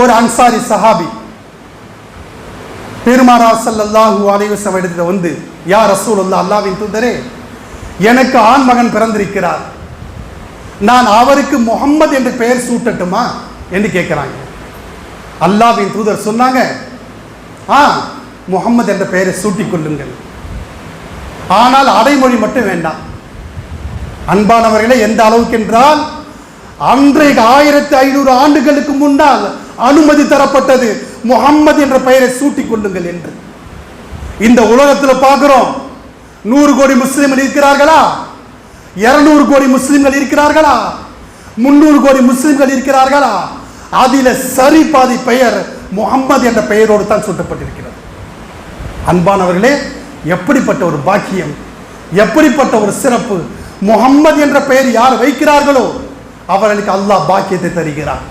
ஒரு அன்சாரி சஹாபி பெருமானா ஸல்லல்லாஹு அலைவசம் வஸல்லம் இடத்துல வந்து ரசூல் அல்லா அல்லாஹ்வின் தூதரே எனக்கு ஆண் மகன் பிறந்திருக்கிறார். நான் அவருக்கு முகம்மது என்று பெயர் சூட்டட்டுமா? என்று கேட்குறாங்க. அல்லாவின் தூதர் சொன்னாங்க ஆ முகம்மது என்ற பெயரை சூட்டிக் கொள்ளுங்கள். ஆனால் அடைமொழி மட்டும் வேண்டாம். அன்பானவர்களே எந்த அளவுக்கு என்றால் அன்றைக்கு ஆயிரத்தி ஐநூறு ஆண்டுகளுக்கு முன்னால் அனுமதி தரப்பட்டது. முகம்மது என்ற பெயரை சூட்டிக் கொள்ளுங்கள் என்று. இந்த உலகத்தில் பார்க்கிறோம். நூறு கோடி முஸ்லிம்கள் இருக்கிறார்களா? இருநூறு கோடி முஸ்லிம்கள் இருக்கிறார்களா? முன்னூறு கோடி முஸ்லிம்கள் இருக்கிறார்களா? அதில் சரி பாதி பெயர் முகம்மது என்ற பெயரோடு தான் சூட்டப்பட்டிருக்கிறது. அன்பானவர்களே எப்படிப்பட்ட ஒரு பாக்கியம் எப்படிப்பட்ட ஒரு சிறப்பு முகம்மது என்ற பெயர் யார் வைக்கிறார்களோ அவர்களுக்கு அல்லாஹ் பாக்கியத்தை தருகிறார்